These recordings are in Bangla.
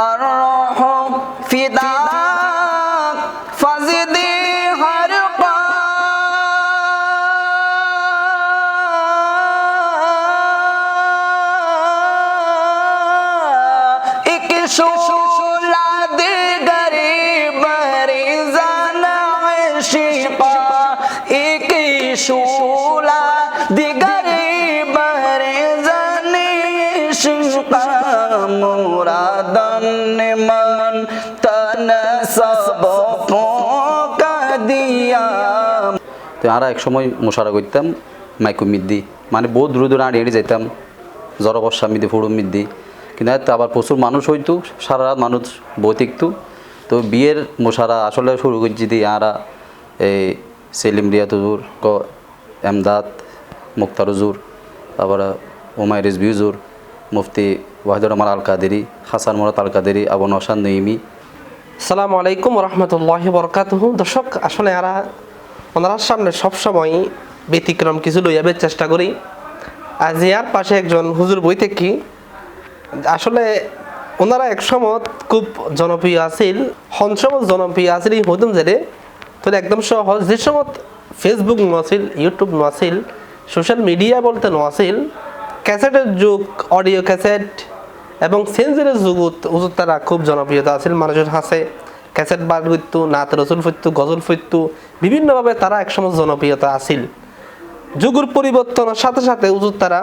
الروح فداك فزدي حرقا ایک شولا دیگری بری زن عشقا ایک شولا মুরাদন তন সব তো আর এক সময় মশারা করতাম মাইকু মিদ্দি। মানে বহু দূরে দূরে আড়ি আড়ি যেতাম বর্ষা মিদি ফুড়ুম মিদ্দি। কিন্তু আবার প্রচুর মানুষ হইতো, সারা রাত মানুষ বতিকতো তো বিয়ের মশারা আসলে শুরু করছি দিয়ে আরা, এই সেলিম রিয়াতুজুর ক এমদাদ মুক্তারুজুর তারপরে ওমায় রিজবিউজুর মুফতি ওয়াহিদুর রহমান আল কাদেরি, হাসান মোরাত আল কাদেরি, আবু নসান নইমি সালামু আলাইকুম রহমতুল্লাহ বরকাতুহু। দর্শক, আসলে এরা ওনার সামনে সবসময় ব্যতিক্রম কিছু লইয়াবে চেষ্টা করি। আজ ইয়ার পাশে একজন হুজুর বই থেকে, আসলে ওনারা এক সময় খুব জনপ্রিয় আছিল, হনসমত জনপ্রিয় আছিল এই হতুম জেরে তো একদম সহজ, যে সময় ফেসবুক নাছিল ইউটিউব নাছিল সোশ্যাল মিডিয়া বলতে নাছিল ক্যাসেটের যুগ অডিও ক্যাসেট এবং সেন্সরের যুগত উজুত তারা খুব জনপ্রিয়তা আছিল। মানুষের হাসে, ক্যাসেট বার করতো নাত রসুল ফুটতো গজল ফুটতো বিভিন্নভাবে তারা একসময় জনপ্রিয়তা আছিল। যুগের পরিবর্তনের সাথে সাথে উজুত তারা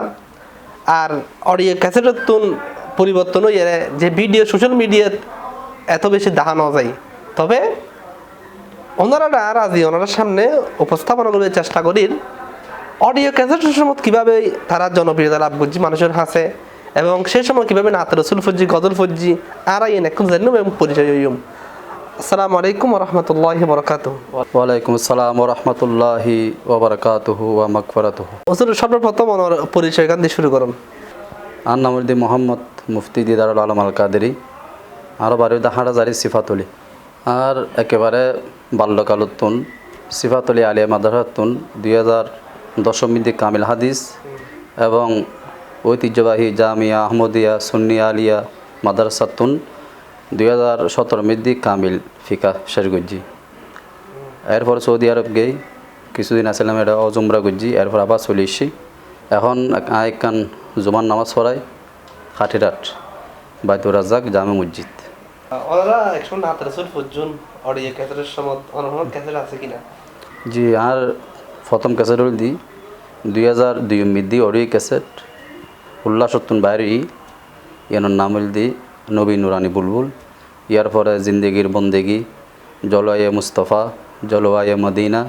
আর অডিও ক্যাসেটের তুন পরিবর্তন হয়ে যে ভিডিও সোশ্যাল মিডিয়াত এত বেশি দেখানো যায়। তবে ওনারা রাজি, ওনারা সামনে উপস্থাপনা করবে চেষ্টা করি অডিও ক্যাসেটের সময় কীভাবে তারা জনপ্রিয়তা লাভ করছে মানুষের হাসে এবং সেই সময় কীভাবে নাত রসুল ফজ্জি গজল ফজ্জি আর আইন এখন জানুম এবং পরিচয় হইম আসসালামু আলাইকুম রহমতুল্লাহ বরকাত ওয়ালাইকুম আসসালাম রহমতুল্লাহি ওবরাকাতুহু ওয়া মাগফিরাতুহু। ওসুল সর্বপ্রথম ওনার পরিচয় গান দিয়ে শুরু করুন। আর নামুদ্দি মোহাম্মদ মুফতি দিদারুল আলম আল কাদেরি আরও বাড়ি দাহাড়া জারি সিফাতলি। আর একেবারে বাল্যকালোত্তুন সিফাতলি আলিয়া মাদারাতুন দুই হাজার দশমিদি কামিল হাদিস এবং ঐতিহ্যবাহী জামিয়া আহমদিয়া সুন্নি আলিয়া মাদারসাতুন দুই হাজার সতেরো মিদ্দি কামিল ফিকা শেরগজ্জি। এরপর সৌদি আরব গেই কিছুদিন আসলাম এটা অজুমরা গুজি এরপর আবার চলে এসছি। এখন আইকান জুমার নামাজ পড়াই হাটিরাট বাইতুর রাজাক জামে মসজিদ। ওনারা একসময় নাত রসুল অডিও ক্যাসেটের সময় অনহন ক্যাসেট আছে কিনা? জি আর প্রথম ক্যাসেট হল দি দুই হাজার দুই মিদ্দি অডিও ক্যাসেট। উল্লাসত্তুন বাইরে, ইয়ানোর নাম দি নবী নুরানি বুলবুল। ইয়ার পরে জিন্দেগির বন্দেগি, জলওয়ায়ে মুস্তফা, জলওয়ায়ে মদিনা,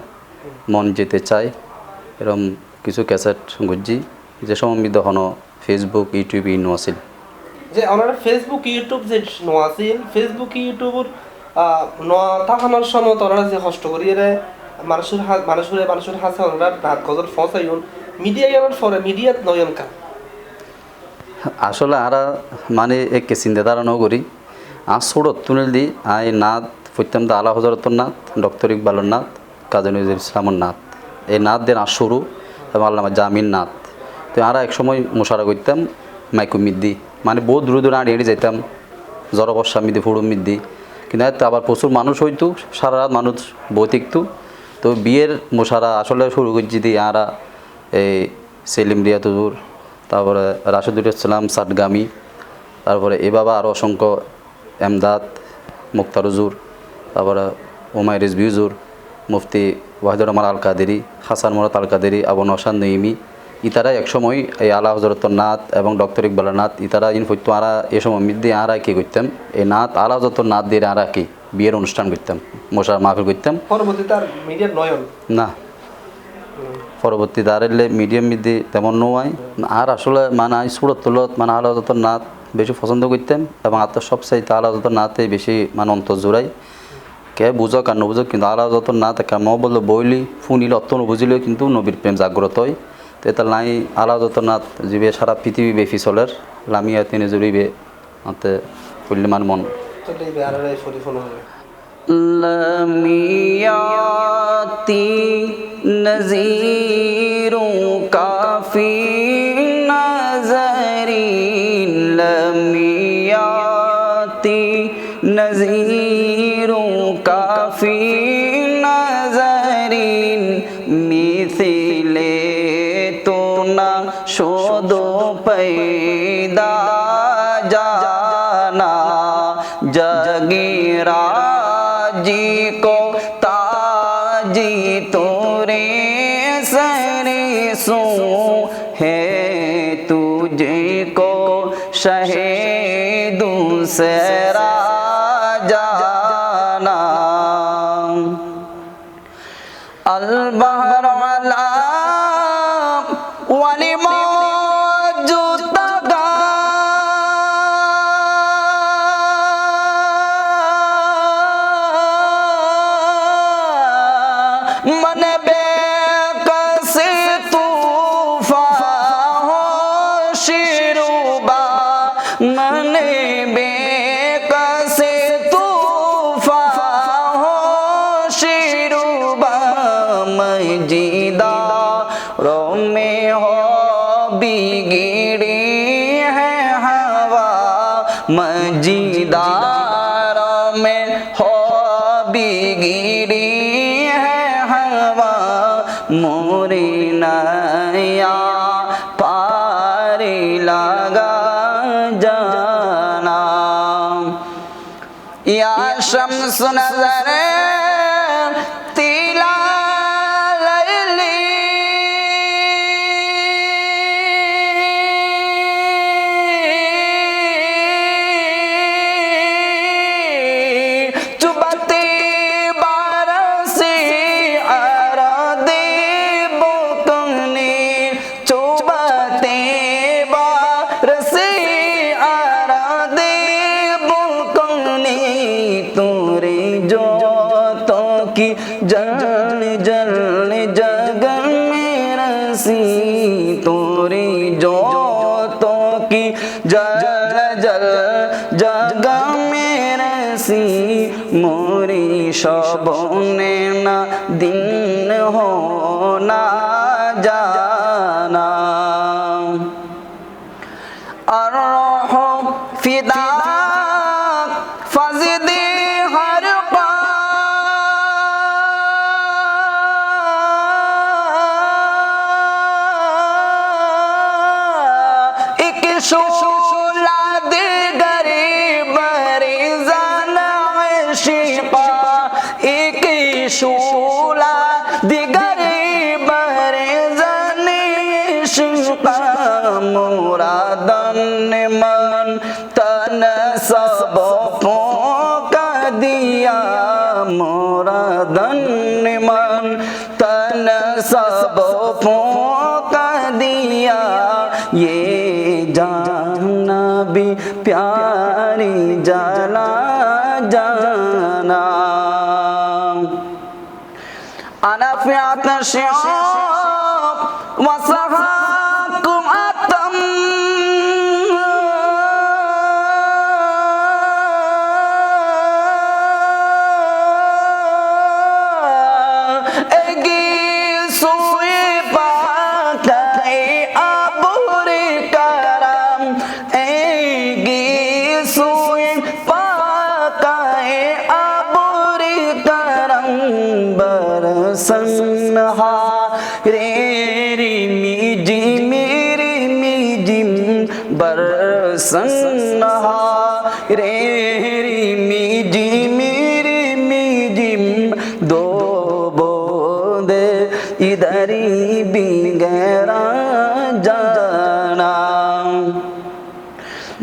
মন যেতে চায়, এরম কিছু ক্যাসেট গুজি যে সমমিত হন ফেসবুক, ইউটিউব আছিল যে ওনারা ফেসবুক, ইউটিউব যে নোয়া আছিল ফেসবুক, ইউটিউবর নোয়া তাহানোর সময় ওনারা যে কষ্ট করি এরে মানুষের মানুষের মানুষের হাসে ওনারা নাত গজল ফসাইন মিডিয়া ইয়ানোর ফরে, মিডিয়াত নয়ন কা আসলে আরা মানে একে চিন্তাধারা ন করি। আর সুরত তুলে দি, আই নাথ দা আলা হজরতর নাথ ডক্টর ইকবালর নাথ কাজী নজরুল ইসলামর নাথ এই নাথ দেন আর এবং আল্লামা জামিন নাথ তো আরা এক সময় মোশারা করতাম, মাইকু মিদ্দি মানে বহু দূরে দূরে আড়িয়ে যেতাম জ্বর বর্ষা মিদ্দি ফুড়ু মিদ্দি। কিন্তু এত আবার প্রচুর মানুষ হইতো, সারা রাত মানুষ বই তো বিয়ের মোশারা আসলে শুরু করছি দিয়ে আরা, এই সেলিম রিয়াতুজুর তারপরে রাশেদুল ইসলাম সাটগামি তারপরে এ বাবা আরও অসংখ্য এমদাদ মুক্তারুজুর তারপরে ওমায় রিজবি হুজুর মুফতি ওয়াহিদুর রহমান আল কাদেরি হাসান মোরাত আল কাদেরি আবু নসান নইমি ইতারা একসময় এই আলা হজরতর নাথ এবং ডক্টর ইকবালের নাথ ইতারা ইন ফৈত্য আরা এ সময় মিদ দিয়ে আরা কি করতাম এই নাথ আলা হজরতর নাথ দিয়ে আরা কি? বিয়ের অনুষ্ঠান করতাম মশার মাহফিল করতাম পরবর্তীতে আর মিডিয়ার নয়ন? না। পরবর্তী দাঁড়াইলে মিডিয়াম মিদি তেমন নয়। আর আসলে মানে সুরত তুলত মানে যত নাত বেশি পছন্দ করতেন এবং আর তো সব চাইতে আলাদা যত নাতে বেশি মানে অন্তর জোড়াই কে বুঝক আর নবুঝক কিন্তু আলাদা যত না থাকে ম বলল বইলি ফুনিলে অত নবুঝিলেও কিন্তু নবীর প্রেম জাগ্রত হয়। তো এটা লাই আলাদা যত নাত যিবে সারা পৃথিবী বেফি চলের লামিয়া তিনি জুড়িবে, আতে ফুললে মান। لم يأتي نذير كافي نذري لم يأتي نذير كافي نذري مثل تنا شد پیدا جانا جگیرا Al-Bahra बिगड़ी है हवा मोरी नया। पारी लगा जाना। या शम्स नज़र কি জানে জানে জগন মেরসি তোরে যত কি জল জল জগন মেরসি মোরে সবনে না দিন হো না شولاد غریب مریضان شفا ایک شولاد غریب مریضان شفا مرادن من تن سب پھوکا دیا مرادن أنا في عطش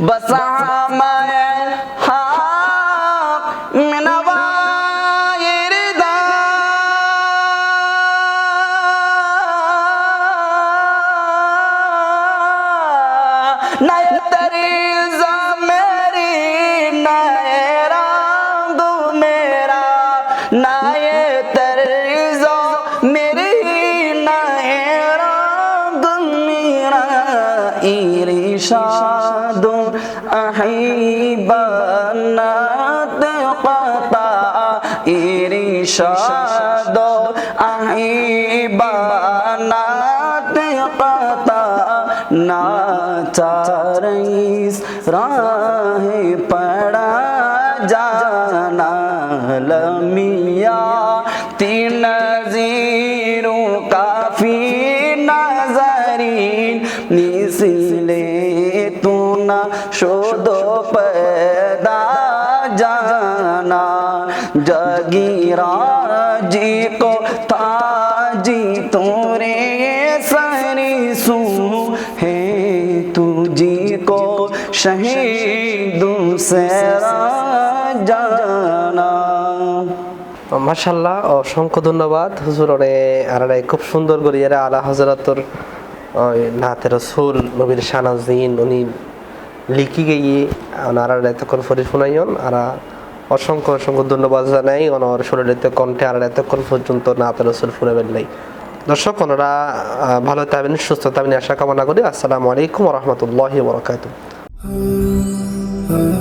बसा জান্নাতে পাতা ইরিশাদ আহিবানাতে পাতা না রাহে পড়া জানা লমিয়া তিন নজির শহীদুম মাশাল্লাহ অসংখ্য ধন্যবাদ। হুজুর ওরে খুব সুন্দর করি এরা আলা হজরতর নাতের সুর নবীর শানাজিন উনি লিখি গিয়ে ওনারা এতক্ষণ ফরি শুনাইন আর অসংখ্য অসংখ্য ধন্যবাদ জানাই। ওনার শরীরের কণ্ঠে আর এতক্ষণ পর্যন্ত নাতের সুর ফুরে বেললাই দর্শক, ওনারা ভালো থাকবেন, সুস্থ থাকবেন, আশা কামনা করি। আসসালামু আলাইকুম রহমতুল্লাহ বরকাত Oh